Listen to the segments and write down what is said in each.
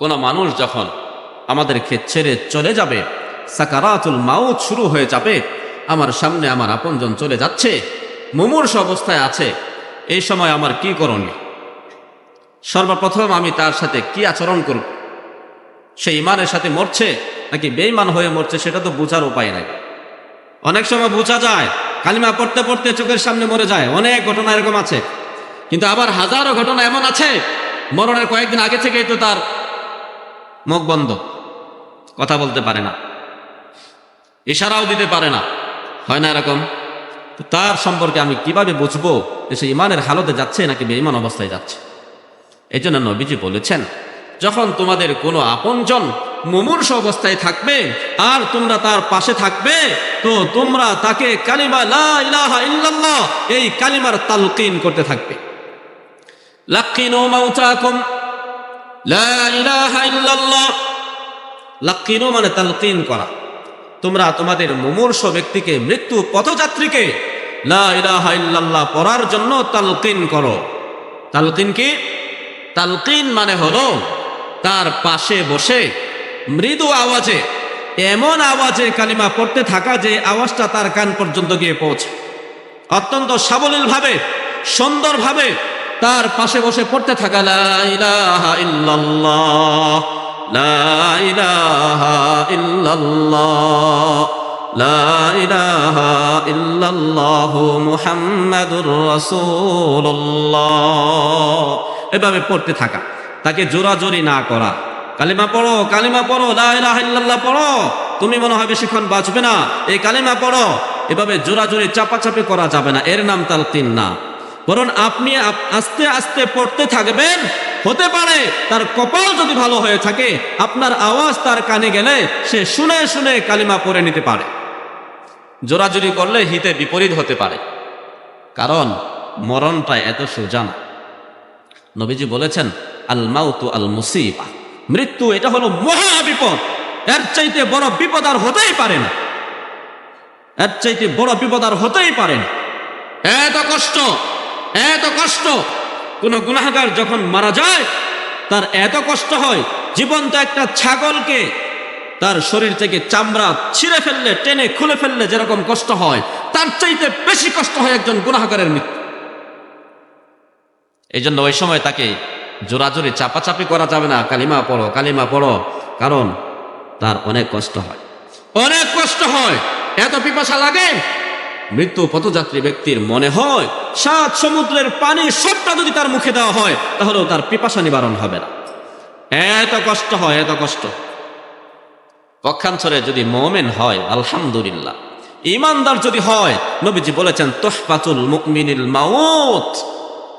কোনো মানুষ যখন আমাদেরকে ছেড়ে চলে যাবে, সাকারাতুল মাউত শুরু হয়ে যাবে, আমার সামনে আমার আপনজন চলে যাচ্ছে, মুমূর্ষ অবস্থায় আছে, এই সময় আমার কি করণীয়? সর্বপ্রথম আমি তার সাথে কি আচরণ করব? সে ইমানের সাথে মরছে নাকি বেইমান হয়ে মরছে সেটা তো বোঝার উপায় নাই। অনেক সময় বোঝা যায়, কালিমা পড়তে পড়তে চোখের সামনে মরে যায়, অনেক ঘটনা এরকম আছে। কিন্তু আবার হাজারো ঘটনা এমন আছে, মরণের কয়েকদিন আগে থেকেই তো তার মুখ বন্ধ। কথা বলতে পারে না। ইশারাও দিতে পারে না। হয় না এরকম? তার সম্পর্কে আমি কীভাবে বুঝব যে সে ইমানের হালতে যাচ্ছে নাকি বেঈমান অবস্থায় যাচ্ছে? এই জন্য নবীজি বলেছেন, যখন তোমাদের কোনো আপনজন মুমূর্ষ অবস্থায় থাকবে আর তোমরা তার পাশে থাকবে, তো তোমরা তাকে কালিমা লা ইলাহা ইল্লাল্লাহ এই কালিমার তালকিন করতে থাকবে। লাক্কিনু মাউতাকুম মানে তালকিন করা। তোমরা তোমাদের মুমূর্ষ ব্যক্তিকে, মৃত্যু পথযাত্রীকে লা ইলাহা পড়ার জন্য তালকিন করো। তালকিন কি? তালকিন মানে হলো তার পাশে বসে মৃদু আওয়াজে, এমন আওয়াজে কালিমা পড়তে থাকা যে আওয়াজটা তার কান পর্যন্ত গিয়ে পৌঁছে। অত্যন্ত সাবলীলভাবে, সুন্দরভাবে তার পাশে বসে পড়তে থাকা এভাবে পড়তে থাকা, তাকে জোরাজোরি না করা। কালিমা পড়ো কালিমা পড়ো, লা ইলাহা ইল্লাল্লাহ পড়ো। তুমি মনে হয় বেশিক্ষণ বাঁচবে না। এই কালিমা পড়ো। এভাবে জোরাজোরি, চাপাচাপি করা যাবে না। এর নাম তালকিন না। বরং আপনি আস্তে আস্তে পড়তে থাকবেন। হতে পারে তার কপাল যদি ভালো হয়ে থাকে, আপনার আওয়াজ তার কানে গেলে সে শুনে শুনে কালিমা পড়ে নিতে পারে। জোরাজুরি করলে হিতে বিপরীত হতে পারে। কারণ মরণটা এত সোজা না। নবীজি বলেছেন আল মাউতু আল মুসিবা মৃত্যু এটা হলো মহা বিপদ। এর চাইতে বড় বিপদ আর হতেই পারে না। এর চাইতে বড় বিপদ আর হতেই পারে না। এত কষ্ট। এত কষ্ট। কোন গুনাহগার যখন মারা যায়, তার এত কষ্ট হয়, জীবন্ত একটা ছাগলকে তার শরীর থেকে চামড়া ছিঁড়ে ফেললে, টেনে খুলে ফেললে যেরকম কষ্ট হয়, তার চাইতে বেশি কষ্ট হয় একজন গুনাহগারের মৃত্যু। এই জন্য ওই সময় তাকে জোরাজোরি, চাপাচাপি করা যাবে না। কালিমা পড়ো কালিমা পড়ো, কারণ তার অনেক কষ্ট হয়। অনেক কষ্ট হয়। এত পিপাসা লাগে মৃত্যু পথযাত্রী ব্যক্তির মনে হয়, সাত সমুদ্রের পানি সবটা যদি তার মুখে দেওয়া হয়, তাহলেও তার পিপাসা নিবারণ হবে না। এত কষ্ট হয়, এত কষ্ট। পক্ষান্তরে যদি মোমেন হয়, আলহামদুলিল্লাহ। ইমানদার যদি হয়, নবীজি বলেছেন, তোহফাতুল মুকমিনিল মাউত,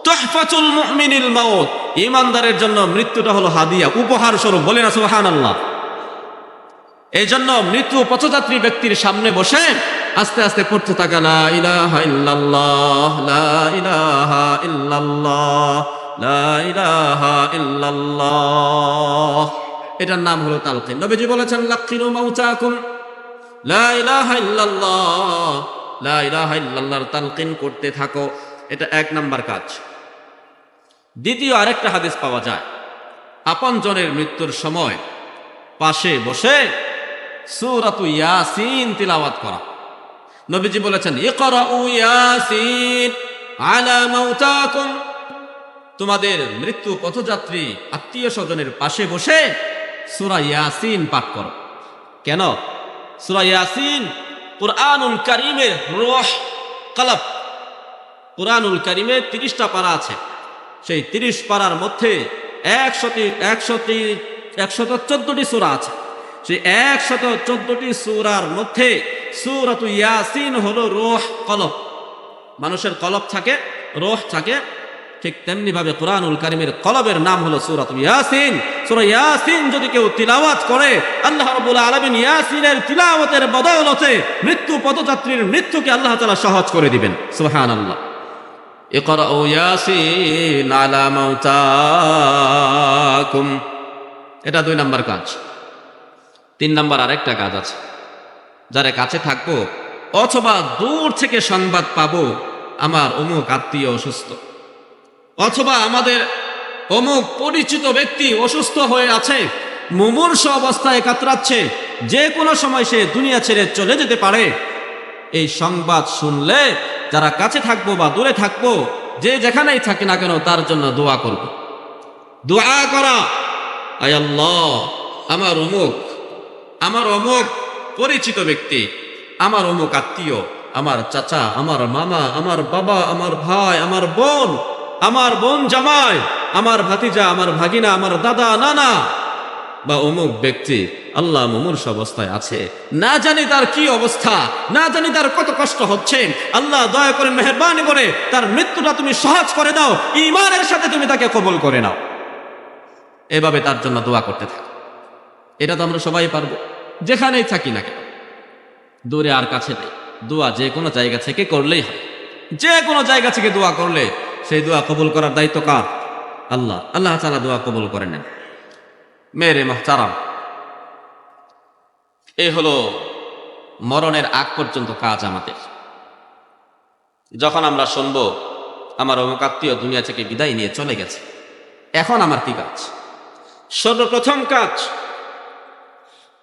তোহফাতুল মুকমিনিল মাউত। ইমানদারের জন্য মৃত্যুটা হলো হাদিয়া, উপহার স্বরূপ, বলে না, সুবহানাল্লাহ। এই জন্য মৃত্যু পথযাত্রী ব্যক্তির সামনে বসে আস্তে আস্তে পড়তে থাকা, লা ইলাহা ইল্লাল্লাহ, লা ইলাহা ইল্লাল্লাহ, লা ইলাহা ইল্লাল্লাহ। এটার নাম হলো তালকিন নবীজি বলেছেন, লাক্কিনু মাউতাকুম লা ইলাহা ইল্লাল্লাহ, লা ইলাহা ইল্লাল্লাহর তালকিন করতে থাকো। এটা এক নাম্বার কাজ। দ্বিতীয় আরেকটা হাদিস পাওয়া যায়। আপন জনের মৃত্যুর সময় পাশে বসে সূরাতু ইয়াসিন তিলাওয়াত করা। নবীজি বলেছেন ইয়াসিন তোমাদের মৃত্যু পথযাত্রী আত্মীয় স্বজনের পাশে বসে সূরা ইয়াসিন পাঠ করো। কেন? সূরা ইয়াসিন কুরআনুল কারীমের রূহ, কলব। কুরআনুল কারীমে তিরিশটা পারা আছে। সেই তিরিশ পারার মধ্যে একশতি একশতি, একশত চোদ্দটি সূরা আছে। সেই একশত চোদ্দটি সূরার মধ্যে সূরাতু ইয়াসিন হলো রোহ, কলব। মানুষের কলব থাকে, রোহ থাকে। ঠিক তেমনি ভাবে কোরআনুল কারিমের কলবের নাম হলো সূরাত ইয়াসিন। সূরা ইয়াসিন যদি কেউ তিলাওয়াত করে, আল্লাহ রাব্বুল আলামিন ইয়াসিনের তিলাওয়াতের বদৌলতে মৃত্যু পদযাত্রীর মৃত্যুকে আল্লাহ তাআলা সহজ করে দিবেন। সুবহানাল্লাহ। ইকরাউ ইয়াসিন আলা মাউতাকুম এটা দুই নাম্বার কাজ। তিন নাম্বার আরেকটা কাজ আছে। যারা কাছে থাকব, অথবা দূর থেকে সংবাদ পাব, আমার অমুক আত্মীয় অসুস্থ। অথবা আমাদের অমুক পরিচিত ব্যক্তি অসুস্থ হয়ে আছে, মুমূর্ষ অবস্থায় কাতরাচ্ছে, যে কোনো সময় সে দুনিয়া ছেড়ে চলে যেতে পারে। এই সংবাদ শুনলে যারা কাছে থাকব বা দূরে থাকব, যে যেখানেই থাকে না কেন তার জন্য দোয়া করব। দোয়া করা, আয় আমার অমুক আমার অমুক পরিচিত ব্যক্তি, আমার অমুক আত্মীয়, আমার চাচা, আমার মামা, আমার বাবা, আমার ভাই, আমার বোন আমার বোন জামাই, আমার ভাতিজা, আমার ভাগিনা, আমার দাদা, নানা বা অমুক ব্যক্তি আল্লাহ মুমূর্ষ অবস্থায় আছে। না জানি তার কি অবস্থা, না জানি তার কত কষ্ট হচ্ছে। আল্লাহ দয়া করে মেহরবানি করে তার মৃত্যুটা তুমি সহজ করে দাও ইমানের সাথে তুমি তাকে কবল করে নাও। এভাবে তার জন্য দোয়া করতে থাকো। এটা তো আমরা সবাই পারব। যেখানেই থাকি না কেন। দূরে আর কাছে নেই। দোয়া যে কোনো জায়গা থেকে করলেই হয়। যে কোনো জায়গা থেকে দোয়া করলে সেই দোয়া কবুল করার দায়িত্ব কার? আল্লাহ। আল্লাহ তালা দোয়া কবুল করে নেন। মেরে মাহতারাম, এ হলো মরণের আগ পর্যন্ত কাজ আমাদের। যখন আমরা শুনব, আমার অমুক আত্মীয় দুনিয়া থেকে বিদায় নিয়ে চলে গেছে। এখন আমার কি কাজ? সর্বপ্রথম কাজ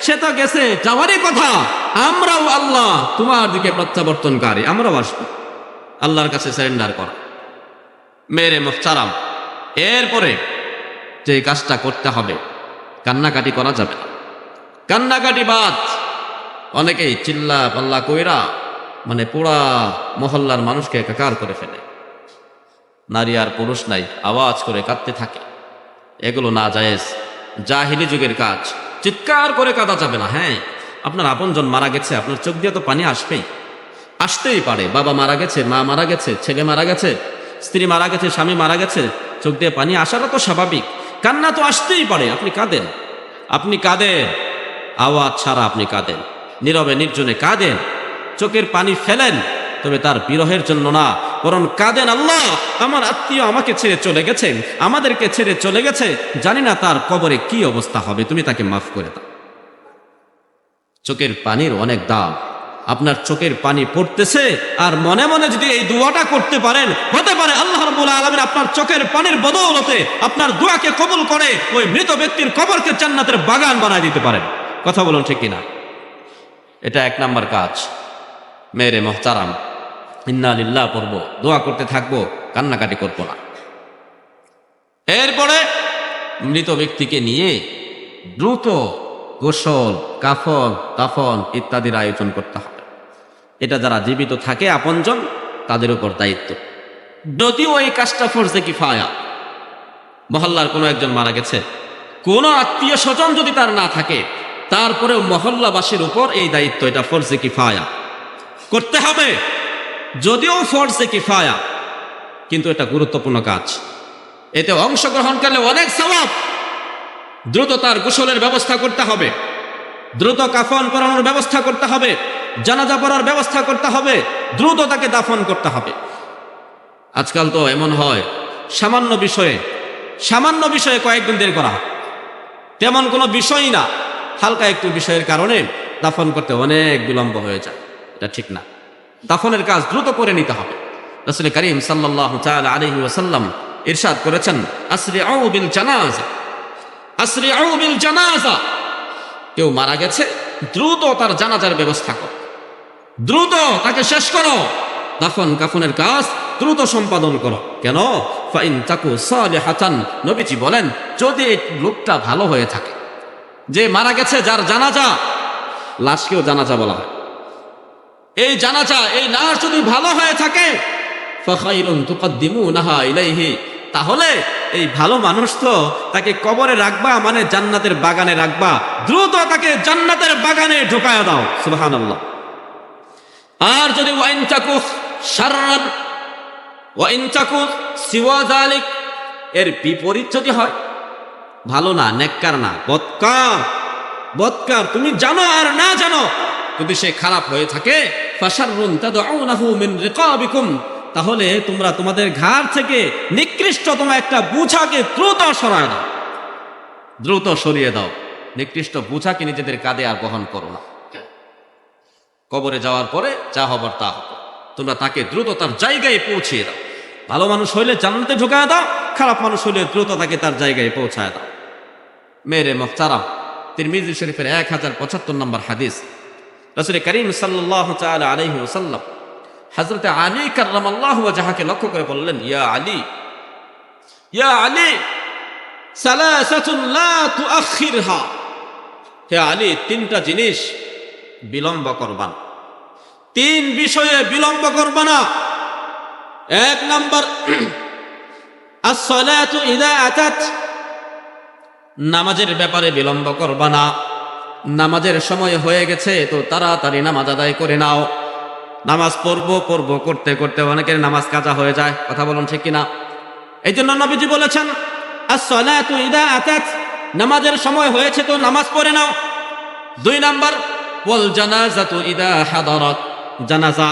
সে তো গেছে, যাওয়ারই কথা। আমরাও আল্লাহ তোমার দিকে প্রত্যাবর্তনকারী, আমরাও আসব। আল্লাহর কাছে সারেন্ডার করা। মেরে মুখতারাম এরপরে যে কাজটা করতে হবে, কান্নাকাটি করা যাবে না। কান্নাকাটি বাদ, অনেকেই চিল্লা পাল্লা কইরা মানে পুরা মহল্লার মানুষকে একাকার করে ফেলে। নারী আর পুরুষ নাই, আওয়াজ করে কাঁদতে থাকে। এগুলো না জায়েজ, জাহিলি যুগের কাজ। চিৎকার করে কাঁদা যাবে না হ্যাঁ। আপনার আপনজন মারা গেছে, আপনার চোখ দিয়ে তো পানি আসবেই। আসতেই পারে, বাবা মারা গেছে, মা মারা গেছে, ছেলে মারা গেছে, স্ত্রী মারা গেছে, স্বামী মারা গেছে, চোখ দিয়ে পানি আসাটা তো স্বাভাবিক। কান্না তো আসতেই পারে, আপনি কাঁদেন। আপনি কাঁদেন, আওয়াজ ছাড়া আপনি কাঁদেন। নীরবে নির্জনে কাঁদেন, চোখের পানি ফেলেন, তবে তার বিরহের জন্য না। বরং কাঁদেন, আল্লাহ, আমার আত্মীয় আমাকে ছেড়ে চলে গেছে, আমাদেরকে ছেড়ে চলে গেছে। জানি না তার কবরে কি অবস্থা হবে, তুমি তাকে মাফ করে দাও। চোখের পানির অনেক দাম। আপনার চোখের পানি পড়তেছে আর মনে মনে যদি এই দোয়াটা করতে পারেন, হতে পারে আল্লাহ রবুল আলমিন আপনার চোখের পানির বদৌলতে আপনার দোয়াকে কবুল করে ওই মৃত ব্যক্তির কবরকে জান্নাতের বাগান বানায় দিতে পারেন। কথা বলুন ঠিক কিনা? এটা এক নাম্বার কাজ। মেরে মোহতারাম ইন্না লিল্লাহ পড়ব, দোয়া করতে থাকব, কান্নাকাটি করব না। এরপরে মৃত ব্যক্তিকে নিয়ে দ্রুত গোসল, কাফন দাফন ইত্যাদির আয়োজন করতে হবে। এটা যারা জীবিত থাকে, আপনজন, তাদের উপর দায়িত্ব। যদিও এই কাজটা ফরজে কি ফায়া মহল্লার কোনো একজন মারা গেছে। কোনো আত্মীয় স্বজন যদি তার না থাকে, তারপরেও মহল্লাবাসীর উপর এই দায়িত্ব, এটা ফরজে কি ফায়া করতে হবে। যদিও ফরজে কি ফায়া কিন্তু এটা গুরুত্বপূর্ণ কাজ। এতে অংশগ্রহণ করলে অনেক সবাব দ্রুত তার গোসলের ব্যবস্থা করতে হবে। দ্রুত কাফন পরানোর ব্যবস্থা করতে হবে। জানাজা পড়ার ব্যবস্থা করতে হবে। দ্রুত তাকে দাফন করতে হবে। আজকাল তো এমন হয়, সামান্য বিষয়ে সামান্য বিষয়ে কয়েকদিন দেরি করা। তেমন কোনো বিষয়ই না। হালকা একটু বিষয়ের কারণে দাফন করতে অনেক বিলম্ব হয়ে যায়। এটা ঠিক না। দাফনের কাজ দ্রুত করে নিতে হবে। রসুল করিম সাল্লাহ আলহি ওসাল্লাম ইরশাদ করেছেন আসরি বিল জানাজা আসরি বিল জানাজা কেউ মারা গেছে, দ্রুত তার জানাজার ব্যবস্থা কর। দ্রুত তাকে শেষ করো। দাফন কাফনের কাজ দ্রুত সম্পাদন করো। কেন? ফাইন তাকু হাতান নবীজি বলেন, যদি এই লোকটা ভালো হয়ে থাকে, যে মারা গেছে যার জানাজা, লাশকেও জানাজা বলা হয়। এই জানাজা, এই লাশ যদি ভালো হয়ে থাকে তাহলে এই ভালো মানুষ তো তাকে কবরে রাখবা মানে জান্নাতের বাগানে রাখবা। দ্রুত তাকে জান্নাতের বাগানে ঢোকায় দাও, সুবহানাল্লাহ। আর যদি ওয়াইন চাকু ওয়াইন চাকু সিওয়া এর বিপরীত যদি হয়, ভালো না, নেককার না, বৎকার বৎকার, তুমি জানো আর না জানো যদি সে খারাপ হয়ে থাকে তাহলে তোমরা তোমাদের ঘাড় থেকে নিকৃষ্টতম একটা বুঝাকে দ্রুত সরায় দাও। দ্রুত সরিয়ে দাও। নিকৃষ্ট বুঝাকে নিজেদের কাঁধে আর বহন করো না। কবরে যাওয়ার পরে যা হবার তা হবে তোমরা তাকে দ্রুত তার জায়গায় পৌঁছিয়ে দাও। ভালো মানুষ হইলে জান্নাতে ঢুকায় দাও, খারাপ মানুষ হইলে দ্রুত তাকে তার জায়গায় পৌঁছায় দাও। মেরে মহতারাম তিরমিজি শরীফের এক হাজার পঁচাত্তর নম্বর হাদিস। রসুল করিম সাল্লাহ আলাইহি ওসাল্লাম হজরত আলী কার্লাম আল্লাহ যাহাকে লক্ষ্য করে বললেন, ইয়া আলী ইয়া আলী হে আলী, তিনটা জিনিস বিলম্ব করবান তিন বিষয়ে বিলম্ব করবা না। এক নম্বর নামাজের ব্যাপারে বিলম্ব করবা না। নামাজের সময় হয়ে গেছে, তো তাড়াতাড়ি নামাজ আদায় করে নাও। নামাজ পড়ব পড়ব, করতে করতে অনেকের নামাজ কাজা হয়ে যায়। কথা বলুন ঠিক কিনা? এই জন্য নবীজি বলেছেন নামাজের সময় হয়েছে, তো নামাজ পড়ে নাও। দুই নাম্বার, ওয়াল জানাজাতু ইদা হাদারাত। জানাজা,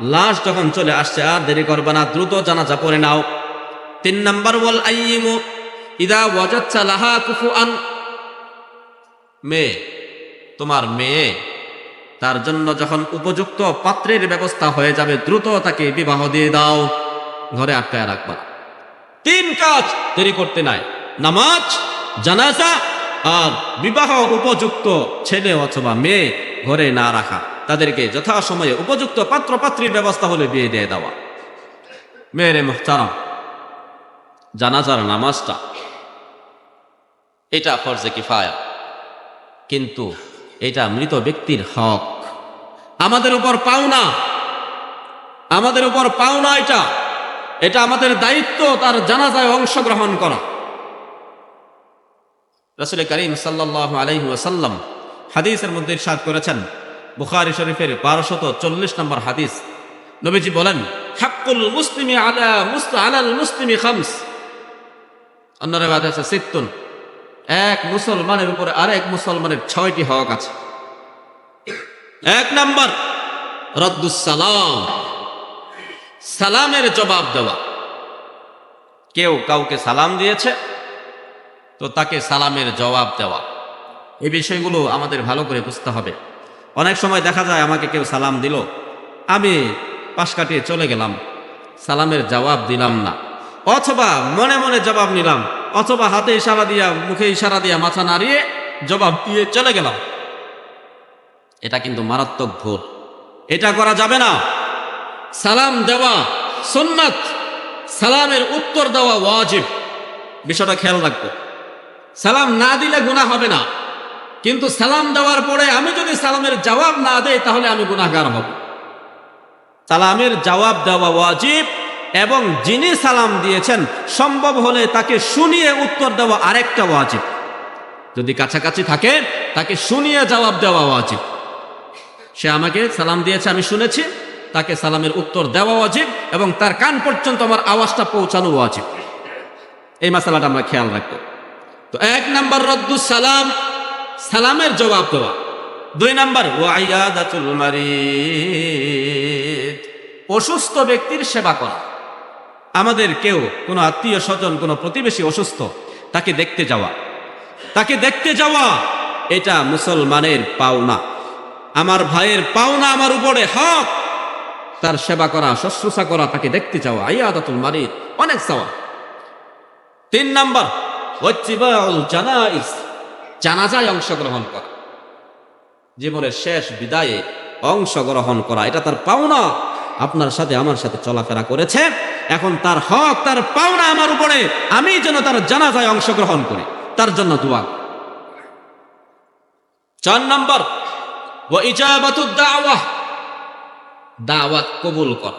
লাশ যখন চলে আসছে, আর দেরি করবে না, দ্রুত জানাজা পড়ে নাও। তিন নাম্বার, ওয়াল আইয়িমু ইদা ওয়াজাচ্ছা লাহা কুফুআন মেয়ে তোমার মেয়ে, তার জন্য যখন উপযুক্ত পাত্রের ব্যবস্থা হয়ে যাবে, দ্রুত তাকে বিবাহ দিয়ে দাও। ঘরে আটকায় রাখবা তিন কাজ দেরি করতে নাই। নামাজ, জানাজা আর বিবাহ উপযুক্ত ছেলে অথবা মেয়ে ঘরে না রাখা। তাদেরকে যথাসময়ে উপযুক্ত পাত্র পাত্রীর ব্যবস্থা হলে বিয়ে দিয়ে দেওয়া। মেয়েরে মোহতারাম, জানাজার নামাজটা, এটা ফরজে কিফায়া। কিন্তু এটা মৃত ব্যক্তির হক। আমাদের উপর পাওনা আমাদের উপর পাওনা এটা। এটা আমাদের দায়িত্ব, তার জানাজায় অংশগ্রহণ করা। রসুল করিম সাল্লাহ আলহি হাদিসের মধ্যে ইরশাদ করেছেন। বুখারি শরীফের বারোশত চল্লিশ নম্বর হাদিস। নবীজি বলেন, হাক্কুল মুসলিমি আলা মুসল আলাল মুসলিমি খামস। অন্য রেবাদ আছে, সিত্তুন। এক মুসলমানের উপরে আরেক মুসলমানের ছয়টি হক আছে। এক নাম্বার রদ্দুসালাম সালামের জবাব দেওয়া। কেউ কাউকে সালাম দিয়েছে, তো তাকে সালামের জবাব দেওয়া। এই বিষয়গুলো আমাদের ভালো করে বুঝতে হবে। অনেক সময় দেখা যায় আমাকে কেউ সালাম দিল, আমি পাশ কাটিয়ে চলে গেলাম, সালামের জবাব দিলাম না, অথবা মনে মনে জবাব নিলাম অথবা হাতে ইশারা দিয়া, মুখে ইশারা দিয়া মাথা নাড়িয়ে জবাব দিয়ে চলে গেলাম। এটা কিন্তু মারাত্মক ভুল। এটা করা যাবে না। সালাম দেওয়া সুন্নাত, সালামের উত্তর দেওয়া ওয়াজিব। বিষয়টা খেয়াল রাখব। সালাম না দিলে গুনাহ হবে না। কিন্তু সালাম দেওয়ার পরে আমি যদি সালামের জবাব না দেই, তাহলে আমি গুনাহগার হব। সালামের জবাব দেওয়া ওয়াজিব এবং যিনি সালাম দিয়েছেন, সম্ভব হলে তাকে শুনিয়ে উত্তর দেওয়া আরেকটা ওয়াজিব। যদি কাছাকাছি থাকে, তাকে শুনিয়ে জবাব দেওয়া ওয়াজিব। সে আমাকে সালাম দিয়েছে, আমি শুনেছি, তাকে সালামের উত্তর দেওয়া ওয়াজিব এবং তার কান পর্যন্ত আমার আওয়াজটা পৌঁছানো ওয়াজিব। এই মশালাটা আমরা খেয়াল রাখব। তো এক নম্বর রদ্দু সালাম, সালামের জবাব দেওয়া। দুই নাম্বার, ওয়াইয়াদাতুল মারিদ, অসুস্থ ব্যক্তির সেবা করা। আমাদের কেউ কোনো আত্মীয় স্বজন, কোনো প্রতিবেশী অসুস্থ, তাকে দেখতে যাওয়া। তাকে দেখতে যাওয়া, এটা মুসলমানের পাওনা। আমার ভাইয়ের পাওনা আমার উপরে, হক। তার সেবা করা, শুশ্রূষা করা, তাকে দেখতে যাওয়া আইয়াদাতুল মারিদ, অনেক চাওয়া তিন নাম্বার জানাজায় অংশগ্রহণ করা। জীবনের শেষ বিদায়ে অংশগ্রহণ করা, এটা তার পাওনা। আপনার সাথে আমার সাথে চলাফেরা করেছে। এখন তার হক, তার পাওনা আমার উপরে। আমি যেন তার জানাজায় অংশগ্রহণ করি। তার জন্য দোয়া। চার নম্বর দাওয়াত কবুল কর।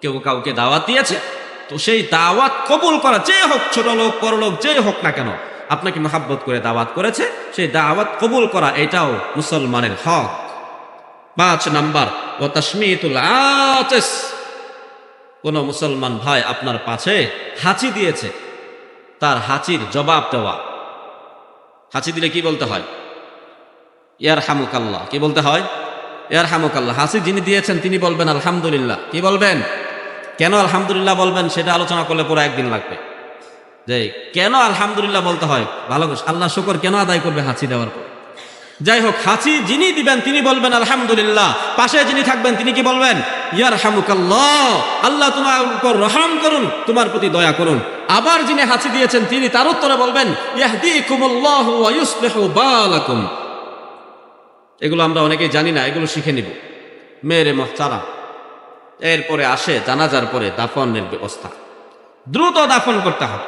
কেউ কাউকে দাওয়াত দিয়েছে? তো সেই দাওয়াত কবুল করা যে হোক ছোট লোক, বড় লোক, যে হোক না কেন, আপনাকে মহাব্বত করে দাওয়াত করেছে। সেই দাওয়াত কবুল করা এটাও মুসলমানের হক। পাঁচ নাম্বার আতিস। কোন মুসলমান ভাই আপনার পাশে হাঁচি দিয়েছে, তার হাঁচির জবাব দেওয়া। হাঁচি দিলে কি বলতে হয়? ইয়ার হামুকাল্লাহ কি বলতে হয়? ইয়ার হামুকাল্লাহ হাসি যিনি দিয়েছেন, তিনি বলবেন আলহামদুলিল্লাহ। কি বলবেন? কেন আলহামদুলিল্লাহ বলবেন সেটা আলোচনা করলে পুরো একদিন লাগবে। যে কেন আলহামদুলিল্লাহ বলতে হয়? ভালো আল্লাহ শুকর কেন আদায় করবে হাসি দেওয়ার পর? যাই হোক হাসি যিনি দিবেন, তিনি বলবেন, আলহামদুলিল্লাহ। পাশে যিনি থাকবেন, তিনি কি বলবেন? ইয়ার হামুকাল্লাহ আল্লাহ তোমার উপর রহম করুন, তোমার প্রতি দয়া করুন। আবার যিনি হাসি দিয়েছেন, তিনি তার উত্তরে বলবেন এগুলো আমরা অনেকেই জানি না, এগুলো শিখে নিব। মেয়েরে মহতারা এরপরে আসে জানাজার পরে দাফনের ব্যবস্থা। দ্রুত দাফন করতে হবে।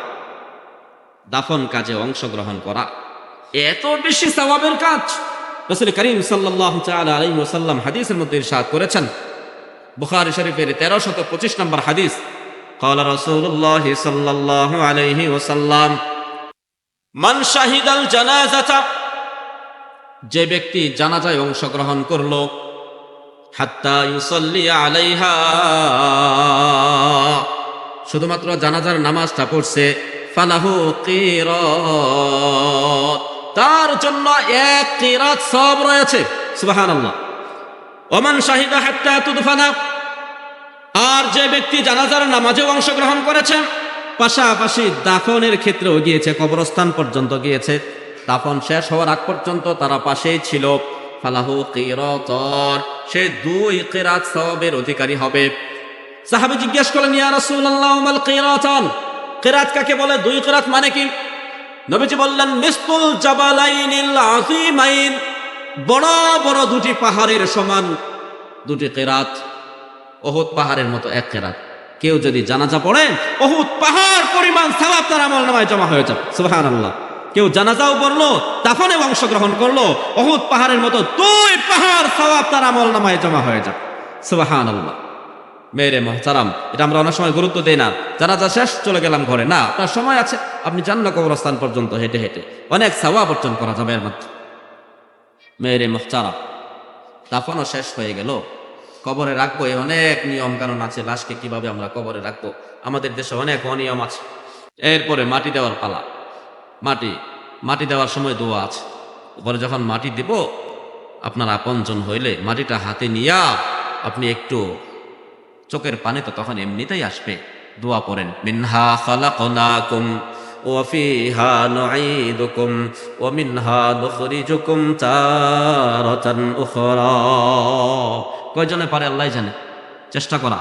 দাফন কাজে অংশগ্রহণ করা। এত বেশি সওয়াবের কাজ রসুল করিম সাল্লাহ আলাইহি ওয়াসাল্লাম হাদিসের মধ্যে ইরশাদ করেছেন বুখারী শরীফের তেরো শত পঁচিশ নম্বর হাদিস قال رسول الله صلى الله عليه وسلم من شهد الجنازة যে ব্যক্তি জানাজায় অংশগ্রহণ করলো হাত্তা ইউসাল্লি আলাইহা শুধুমাত্র জানাজার নামাজটা পড়ছে ফালাহু কিরাত তার জন্য এক কিরাত সব রয়েছে। সুবহানাল্লাহ। ওমান শাহিদা হাত্তা তুদফানা। আর যে ব্যক্তি জানাজার নামাজে অংশগ্রহণ করেছে, পাশাপাশি দাফনের ক্ষেত্রেও গিয়েছে, কবরস্থান পর্যন্ত গিয়েছে। দাফন শেষ হওয়ার আগ পর্যন্ত তারা পাশেই ছিল। ফালাহু কিরাতর সে দুই কিরাত সবের অধিকারী হবে। সাহাবী জিজ্ঞেস করলেন, ইয়া রাসূলুল্লাহ মাল কিরাতান? কিরাত কাকে বলে? দুই কিরাত মানে কি? নবীজি বললেন মিসতুল জাবালাইনিল আযীমাইন। বড় বড় দুটি পাহাড়ের সমান দুটি কিরাত। ওহুদ পাহাড়ের মতো এক কেরাত। কেউ যদি জানাজা পড়ে অহুত পাহাড় পরিমাণ সওয়াব তার আমল নামায় জমা হয়ে যাবে। সুবহানাল্লাহ। কেউ জানাজাও পড়ল দাফনে অংশগ্রহণ করল, ওহুদ পাহাড়ের মতো দুই পাহাড় সওয়াব তার আমল নামায় জমা হয়ে যাবে। সুবহানাল্লাহ। মেরে মহতারাম। এটা আমরা অনেক সময় গুরুত্ব দিই না। যারা যা শেষ, চলে গেলাম ঘরে। না, আপনার সময় আছে। আপনি যান না কবরস্থান পর্যন্ত হেঁটে হেঁটে। অনেক সওয়াব অর্জন করা যাবে এর মধ্যে। মেরে মহতারাম। দাফনও শেষ হয়ে গেল। কবরে রাখব এই অনেক নিয়ম কানুন আছে। লাশকে কীভাবে আমরা কবরে রাখব? আমাদের দেশে অনেক অনিয়ম আছে। এরপরে মাটি দেওয়ার পালা। মাটি মাটি দেওয়ার সময় দোয়া আছে। পরে যখন মাটি দেব, আপনার আপনজন হইলে মাটিটা হাতে নিয়া আপনি একটু চোখের পানি তো তখন এমনিতেই আসবে দোয়া পড়েন মিনহা খালাকনাকুম وفيها نعيدكم ومنها نخرجكم تارة أخرى কয়জনে পারে আল্লাহ জানে চেষ্টা করা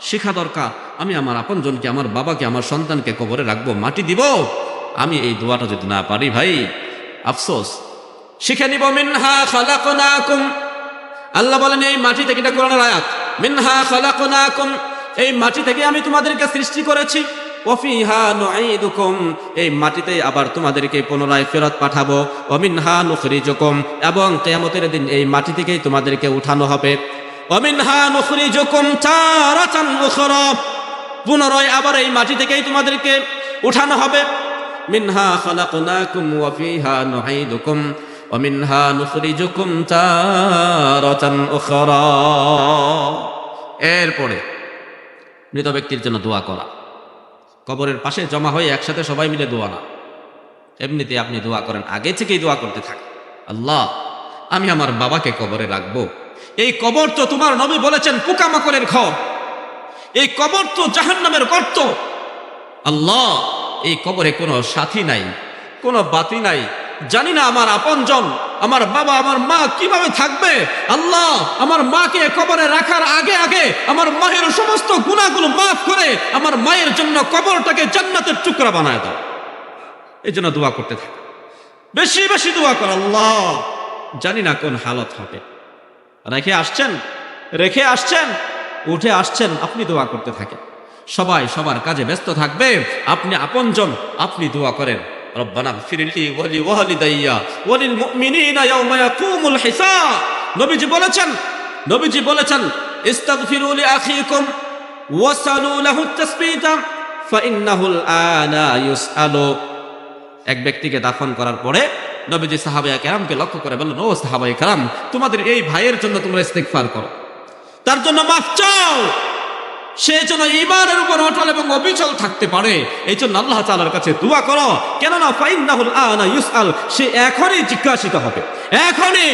শেখা দরকার আমি আমার আপনজনকে আমার বাবাকে আমার সন্তানকে কবরে রাখবো মাটি দিব আমি এই দোয়াটা যদি না পারি ভাই আফসোস শিখে নিব মিনহা খালাকনাকুম আল্লাহ বলেন এই মাটি থেকে এটা কোরআনের আয়াত মিনহা খালাকনাকুম, এই মাটি থেকে আমি তোমাদেরকে সৃষ্টি করেছি। ওফিহা নুঈদুকুম, এই মাটিতে আবার তোমাদেরকে পুনরায় ফেরত পাঠাবো। অমিনহা নুখরিজুকুম, এবং কিয়ামতের দিন এই মাটি থেকেই তোমাদেরকে উঠানো হবে। অমিনহা নুখরিজুকুম তারাতান উখরা, পুনরায় আবার এই মাটি থেকেই তোমাদেরকে উঠানো হবে। মিনহা খালাকনাকুম, ওয়া ফিহা নুঈদুকুম অমিনহা নুসরি জুকুম তারতান উখরা এরপরে মৃত ব্যক্তির জন্য দোয়া করা। কবরের পাশে জমা হয়ে একসাথে সবাই মিলে দোয়া না। এমনিতে আপনি দোয়া করেন, আগে থেকেই দোয়া করতে থাকেন। আল্লাহ, আমি আমার বাবাকে কবরে রাখব। এই কবর তো তোমার নবী বলেছেন, পোকামাকড়ের ঘর। এই কবর তো জাহান্নামের গর্ত। আল্লাহ, এই কবরে কোনো সাথী নাই, কোনো বাতি নাই জানি না আমার আপনজন, আমার বাবা, আমার মা কীভাবে থাকবে? আল্লাহ আমার মাকে কবরে রাখার আগে আগে আমার মায়ের সমস্ত গুণাগুলো মাফ করে আমার মায়ের জন্য কবরটাকে জান্নাতের টুকরা বানায় দাও। এই জন্য দোয়া করতে থাক। বেশি বেশি দোয়া কর, আল্লাহ। জানি না কোন হালত হবে। রেখে আসছেন? রেখে আসছেন? উঠে আসছেন? আপনি দোয়া করতে থাকেন। সবাই সবার কাজে ব্যস্ত থাকবে। আপনি আপনজন, আপনি দোয়া করেন। রব্বানা ফিরিলি ওয়ালি ওয়ালিদাইয়া ওয়ালিল মুমিনিনা ইয়াওমা ইয়াকুমুল হিসাব। নবীজি বলেছেন নবীজি বলেছেন, ইস্তাগফিরু লি আখিকুম ওয়াসালু লাহু তাসবিতা, ফাইন্নাহুল আনা ইউসআলু। এক ব্যক্তিকে দাফন করার পরে নবীজি সাহাবায়ে কেরামকে লক্ষ্য করে বললেন, ও সাহাবায়ে কেরাম, তোমাদের এই ভাইয়ের জন্য তোমরা ইস্তেগফার করো। তার জন্য মাফ চাও। সে যেন ইমানের উপর অটল এবং অবিচল থাকতে পারে। এই জন্য আল্লাহ তাআলার কাছে দোয়া করো, কেননা ফাইন্নাহুল আনা ইউসআল, সে এখনই জিজ্ঞাসিত হবে, এখনই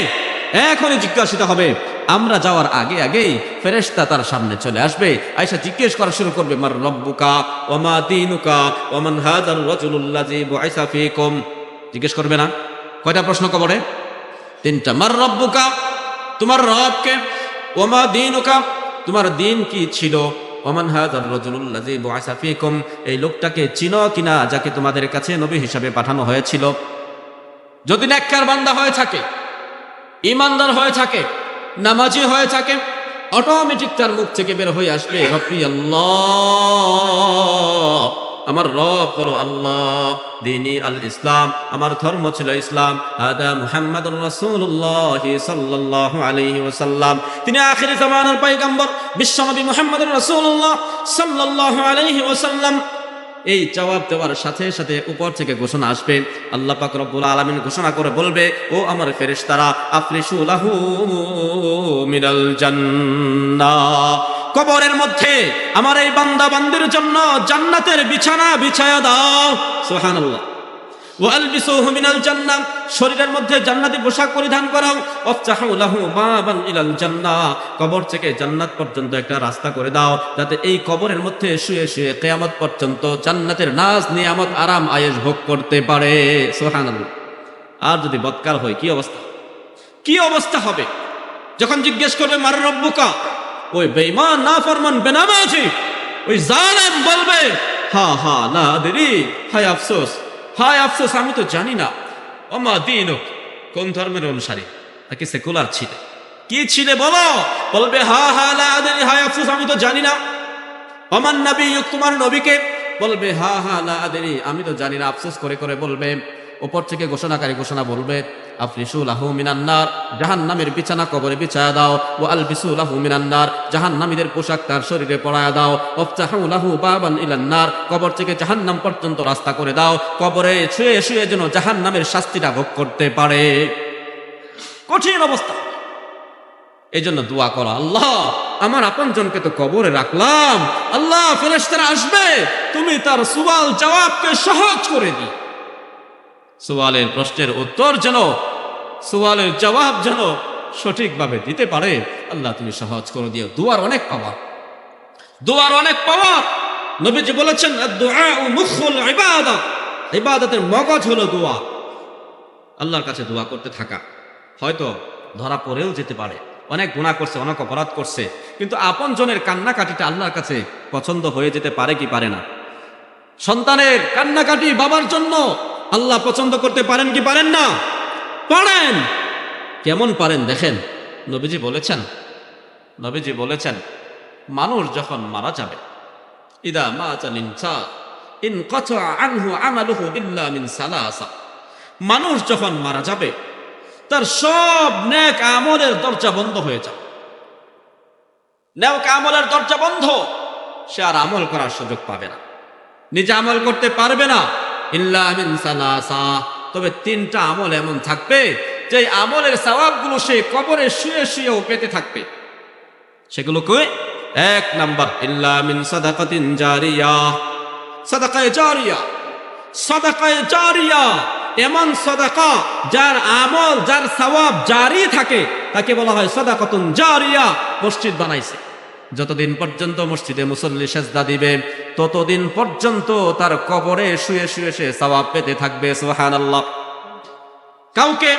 এখনই জিজ্ঞাসিত হবে। আমরা যাওয়ার আগে আগেই ফেরেশতা তার সামনে চলে আসবে আয়সা জিজ্ঞেস করা শুরু করবে, মার রব্বুকা ওমা দিনুকা ওমান হাদার রাজুলুল্লাযী বুইসা ফীকুম? জিজ্ঞেস করবে না? কয়টা প্রশ্ন কবরে? তিনটা, মার রব্বুকা, তোমার রবকে ওমা দিনুকা, তোমার দিন কি ছিল? ওমান হাদার রাজুলুল্লাযী বুইসা ফীকুম, এই লোকটাকে চিনো কিনা, যাকে তোমাদের কাছে নবী হিসাবে পাঠানো হয়েছিল। যদি নেককার বান্দা হয়ে থাকে ইমানদার হয়ে থাকে, নামাজি হয়ে থাকে অটোমেটিক তার মুখ থেকে বের হয়ে আসবে, রব্বি আল্লাহ। আমার রব হলো আল্লাহ দিনী আল ইসলাম, আমার ধর্ম ছিল ইসলাম। আদা মুহাম্মদ রাসূলুল্লাহ সাল্লাল্লাহু আলাইহি ওয়াসাল্লাম। তিনি আখিরি জামানার পয়গম্বর, বিশ্বনবী মুহাম্মদ রাসূলুল্লাহ সাল্লাল্লাহু আলাইহি ওয়াসাল্লাম। এই জবাব দেওয়ার সাথে সাথে উপর থেকে ঘোষণা আসবে। আল্লাহ পাক রব্বুল আলামিন ঘোষণা করে বলবে, ও আমার ফেরেশতারা আফরিশু লাহু মিনাল জান্নাহ। কবরের মধ্যে আমার এই বান্দা বান্দির জন্য জান্নাতের বিছানা বিছায়া দাও। মিনাল জান্নাহ। শরীরের মধ্যে জান্নাতি পোশাক পরিধান করাও। কবর থেকে জান্নাত পর্যন্ত একটা রাস্তা করে দাও, যাতে এই কবরের মধ্যে শুয়ে শুয়ে কিয়ামত পর্যন্ত জান্নাতের নাজ, নিয়ামত, আরাম আয়েস ভোগ করতে পারে। সুবহানাল্লাহ। আর যদি বৎকার হয়, কি অবস্থা? কি অবস্থা হবে? যখন জিজ্ঞেস করবে, মার রব্বুকা? ওই বেঈমান না ফরমান বেনামাজি ওই জালেম বলবে, হা হা, না, দেরি। হায় আফসোস হায় আফসোস, আমি তো জানি না। অমা দিন কোন ধর্মের অনুসারী? নাকি সেকুলার ছিলে? কি ছিলে বলো? বলবে, হা হা লা আদরি হায় আফসোস, আমি তো জানি না। অমান নবী তোমার নবীকে? বলবে, হা হা লা আদরি আমি তো জানি না। আফসোস করে করে বলবে ওপর থেকে ঘোষণাকারী ঘোষণা বলবে শাস্তিটা ভোগ করতে পারে। কঠিন অবস্থা। এই জন্য দোয়া করো, আল্লাহ, আমার আপনজনকে তো কবরে রাখলাম। আল্লাহ, ফেরেশতারা আসবে। তুমি তার সুবাল জবাবকে সহজ করে দি সুয়ালের প্রশ্নের উত্তর যেন, সোয়ালের জবাব যেন সঠিকভাবে দিতে পারে। আল্লাহ, তুমি সহজ করে দিও। দুয়ার অনেক পাওয়ার। দুয়ার অনেক পাওয়ার। নবীজি বলেছেন ইবাদতের মগজ হলো দোয়া। আল্লাহর কাছে দোয়া করতে থাকা। হয়তো ধরা পড়েও যেতে পারে। অনেক গুণা করছে, অনেক অপরাধ করছে। কিন্তু আপন জনের কান্নাকাটিটা আল্লাহর কাছে পছন্দ হয়ে যেতে পারে কি পারে না? সন্তানের কান্নাকাটি বাবার জন্য আল্লাহ পছন্দ করতে পারেন কি পারেন না? পারেন। কেমন পারেন দেখেন, নবীজি বলেছেন নবীজি বলেছেন, মানুষ যখন মারা যাবে, ইদা মা ইন আনহু আমালুহু মিন সালাসা। মানুষ যখন মারা যাবে, তার সব নেক আমলের দরজা বন্ধ হয়ে যাবে। নেক আমলের দরজা বন্ধ, সে আর আমল করার সুযোগ পাবে না। নিজে আমল করতে পারবে না। ইল্লা মিন সালাসা। তবে তিনটা আমল এমন থাকবে যে আমলের সওয়াবগুলো সে কবরে শুয়ে শুয়েও পেতে থাকবে। সেগুলো কই এক নাম্বার, ইল্লা মিন সাদাকাতিন জারিয়া। সাদাকায়ে জারিয়া। সাদাকায়ে জারিয়া। এমন সদাকা, যার আমল, যার সওয়াব জারি থাকে, তাকে বলা হয় সদাকাতুন জারিয়া। মসজিদ বানাইছে। যতদিন পর্যন্ত মসজিদে মুসল্লি সেজদা দিবে, ততদিন পর্যন্ত তার কবরে শুয়ে শুয়ে সে সওয়াব পেতে থাকবে সোহান আল্লাহ কাউকে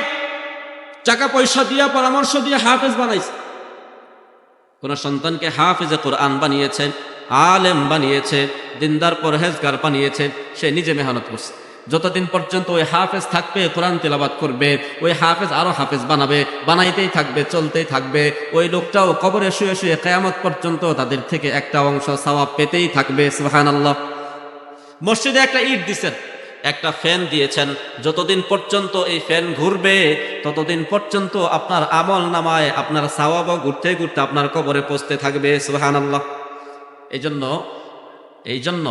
টাকা পয়সা দিয়া, পরামর্শ দিয়ে হাফেজ বানাইছে। কোন সন্তানকে হাফেজে কোরআন বানিয়েছে, আলেম বানিয়েছে, দিনদার পরহেজগার বানিয়েছে, সে নিজে মেহনত করছে। যতদিন পর্যন্ত ওই হাফেজ থাকবে, কোরআন তেলাবাদ করবে, ওই হাফেজ আরও হাফেজ বানাবে, বানাইতেই থাকবে, চলতেই থাকবে, ওই লোকটাও কবরে শুয়ে শুয়ে কেয়ামত পর্যন্ত তাদের থেকে একটা অংশ সওয়াব পেতেই থাকবে সুহান আল্লাহ মসজিদে একটা ইট দিছেন, একটা ফ্যান দিয়েছেন, যতদিন পর্যন্ত এই ফ্যান ঘুরবে, ততদিন পর্যন্ত আপনার আমল নামায়, আপনার সাওয়াবও ঘুরতে ঘুরতে আপনার কবরে পৌঁছতে থাকবে সুহান আল্লাহ এই জন্য এই জন্য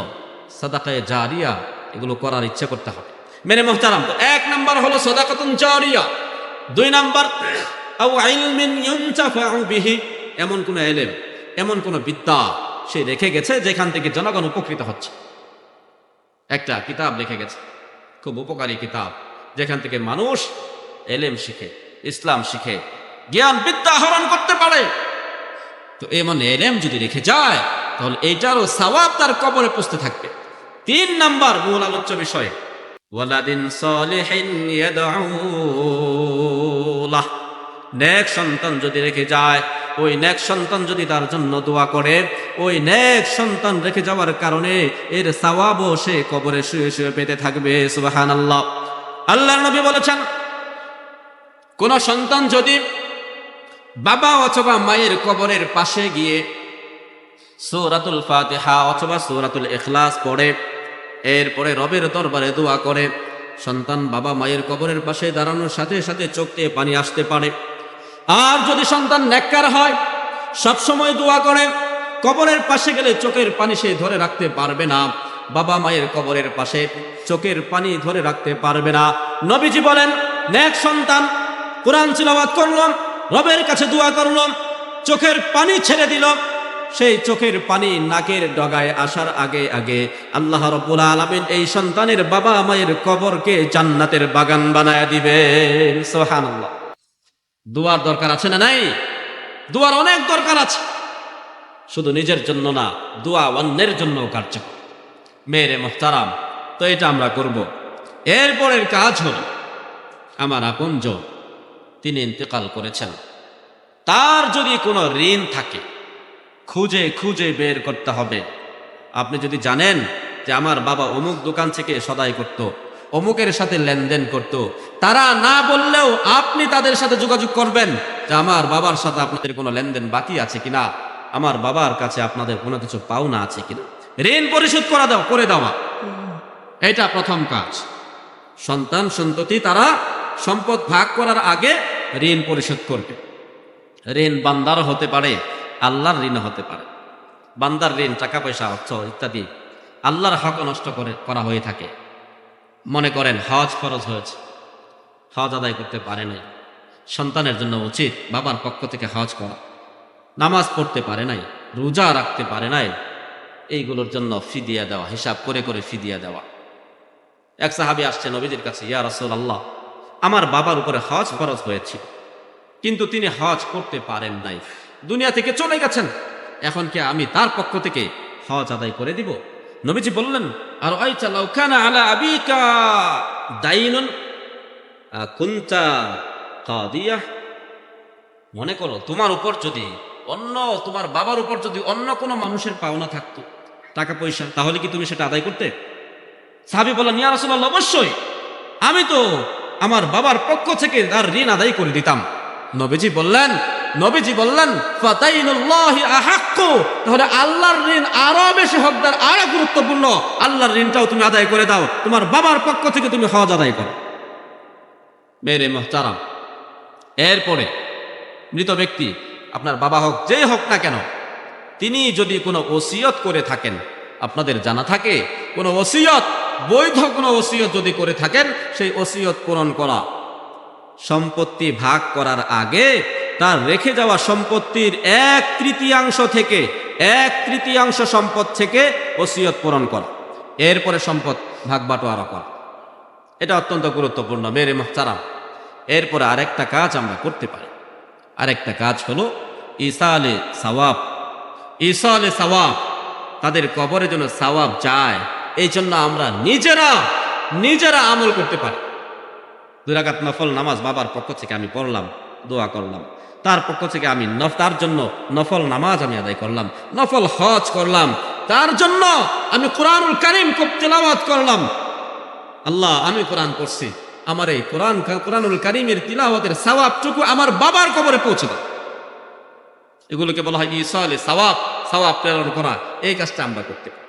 সাদাকায়ে জারিয়া এগুলো করার ইচ্ছা করতে হবে। মেরে মোহতারাম, তো এক নম্বর হলো সদাকাতুন জারিয়া। দুই নম্বর এমন কোন এলেম, এমন কোন বিদ্যা সে রেখে গেছে যেখান থেকে জনগণ উপকৃত হচ্ছে। একটা কিতাব লিখে গেছে, খুব উপকারী কিতাব, যেখান থেকে মানুষ এলেম শিখে, ইসলাম শিখে, জ্ঞান বিদ্যা আহরণ করতে পারে। তো এমন এলেম যদি রেখে যায়, তাহলে এইটারও সওয়াব তার কবরে পুষতে থাকবে। তিন নাম্বার মূল আলোচ্য বিষয়। ওয়ালাদিন সলিহিন ইয়াদউলাহ। নেক সন্তান যদি রেখে যায়, ওই নেক সন্তান যদি তার জন্য দোয়া করে, ওই নেক সন্তান রেখে যাওয়ার কারণে এর সওয়াবও সে কবরে শুয়ে শুয়ে পেতে থাকবে, সুবহানাল্লাহ। আল্লাহর নবী বলেছেন, কোন সন্তান যদি বাবা অথবা মায়ের কবরের পাশে গিয়ে সূরাতুল ফাতিহা অথবা সূরাতুল ইখলাস পড়ে এরপরে রবের দরবারে দোয়া করে। সন্তান বাবা মায়ের কবরের পাশে দাঁড়ানোর সাথে সাথে চোখ দিয়ে পানি আসতে পারে। আর যদি সন্তান নেককার হয়, সব সময় দোয়া করে, কবরের পাশে গেলে চোখের পানি সে ধরে রাখতে পারবে না। বাবা মায়ের কবরের পাশে চোখের পানি ধরে রাখতে পারবে না। নবীজি বলেন, ন্যাক সন্তান, কোরআন চিলাওয়াত করলাম, রবের কাছে দোয়া করলাম, চোখের পানি ছেড়ে দিল সেই চোখের পানি নাকের ডগায় আসার আগে আগে আল্লাহ রব্বুল আলামিন এই সন্তানের বাবা মায়ের কবরকে জান্নাতের বাগান বানায় দিবে। সোহান দুয়ার দরকার আছে না নাই? দুয়ার অনেক দরকার আছে। শুধু নিজের জন্য না, দোয়া অন্যের জন্য কার্যকর। মেয়েরে মোহতারাম, তো এটা আমরা করব। এরপরের কাজ হল, আমার আপনজ তিনি ইন্তেকাল করেছেন। তার যদি কোনো ঋণ থাকে খুঁজে খুঁজে বের করতে হবে। আপনি যদি জানেন যে আমার বাবা অমুক দোকান থেকে সদাই করত, অমুকের সাথে লেনদেন করত, তারা না বললেও আপনি তাদের সাথে যোগাযোগ করবেন যে আমার বাবার সাথে আপনাদের কোনো লেনদেন বাকি আছে কিনা, আমার বাবার কাছে আপনাদের কোনো কিছু পাওনা আছে কিনা। ঋণ পরিশোধ করা দাও, করে দেওয়া। এটা প্রথম কাজ। সন্তান সন্ততি তারা সম্পদ ভাগ করার আগে ঋণ পরিশোধ করবে। ঋণ বান্দার হতে পারে। আল্লাহর ঋণ হতে পারে। বান্দার ঋণ, টাকা পয়সা, অর্থ ইত্যাদি আল্লাহর হক নষ্ট করে, করা হয়ে থাকে। মনে করেন হজ খরচ হয়েছে। হজ আদায় করতে পারে নাই। সন্তানের জন্য উচিত বাবার পক্ষ থেকে হজ করা। নামাজ পড়তে পারে নাই, রোজা রাখতে পারে নাই। এইগুলোর জন্য ফিদিয়া দেওয়া, হিসাব করে করে ফিদিয়া দেওয়া। এক সাহাবি আসছে নবীজির কাছে, ইয়া রসুল আল্লাহ আমার বাবার উপরে হজ খরচ হয়েছে কিন্তু তিনি হজ করতে পারেন নাই। দুনিয়া থেকে চলে গেছেন। এখন কি আমি তার পক্ষ থেকে হজ আদায় করে দিব? নবীজি বললেন আর ওই চালাও কানা আলা আবিকা দাইনুন কুন্তা কাদিয়া? মনে করো, তোমার উপর যদি অন্য, তোমার বাবার উপর যদি অন্য কোনো মানুষের পাওনা থাকতো টাকা পয়সা তাহলে কি তুমি সেটা আদায় করতে? সাহাবি বললেন, ইয়া রাসূলুল্লাহ, অবশ্যই। আমি তো আমার বাবার পক্ষ থেকে তার ঋণ আদায় করে দিতাম। নবীজি বললেন নবীজি বললেন তাহলে আল্লাহর ঋণ আরও বেশি হকদার আরও গুরুত্বপূর্ণ। আল্লাহর ঋণটাও তুমি আদায় করে দাও। তোমার বাবার পক্ষ থেকে তুমি হজ আদায় করো। মেরে মোহতারাম, এরপরে মৃত ব্যক্তি, আপনার বাবা হোক, যেই হোক না কেন, তিনি যদি কোনো ওসিয়ত করে থাকেন, আপনাদের জানা থাকে, কোনো ওসিয়ত, বৈধ কোনো ওসিয়ত যদি করে থাকেন, সেই ওসিয়ত পূরণ করা, সম্পত্তি ভাগ করার আগে তার রেখে যাওয়া সম্পত্তির এক তৃতীয়াংশ থেকে, এক তৃতীয়াংশ সম্পদ থেকে ওসিয়ত পূরণ করা। এরপরে সম্পদ ভাগ বাটোয়ারা করা। এটা অত্যন্ত গুরুত্বপূর্ণ, মেরে মোহতারাম। এরপরে আরেকটা কাজ আমরা করতে পারি। আরেকটা কাজ হলো ইসালে সওয়াব। ইসালে সওয়াব, তাদের কবরে যেন সওয়াব যায়, এই জন্য আমরা নিজেরা নিজেরা আমল করতে পারি। দুরাকাত নফল নামাজ বাবার পক্ষ থেকে আমি পড়লাম, দোয়া করলাম। তার পক্ষ থেকে আমি তার জন্য নফল নামাজ আমি আদায় করলাম, নফল হজ করলাম, তার জন্য আমি কোরআনুল কারিম খুব তেলাওয়াত করলাম। আল্লাহ, আমি কোরআন পড়ছি, আমার এই কোরআন, কোরআনুল কারিমের তিলাওয়াতের সওয়াবটুকু আমার বাবার কবরে পৌঁছে দাও। এগুলোকে বলা হয় ইসালে সওয়াব সওয়াব প্রেরণ করা, এই কাজটা আমরা করতে পারি।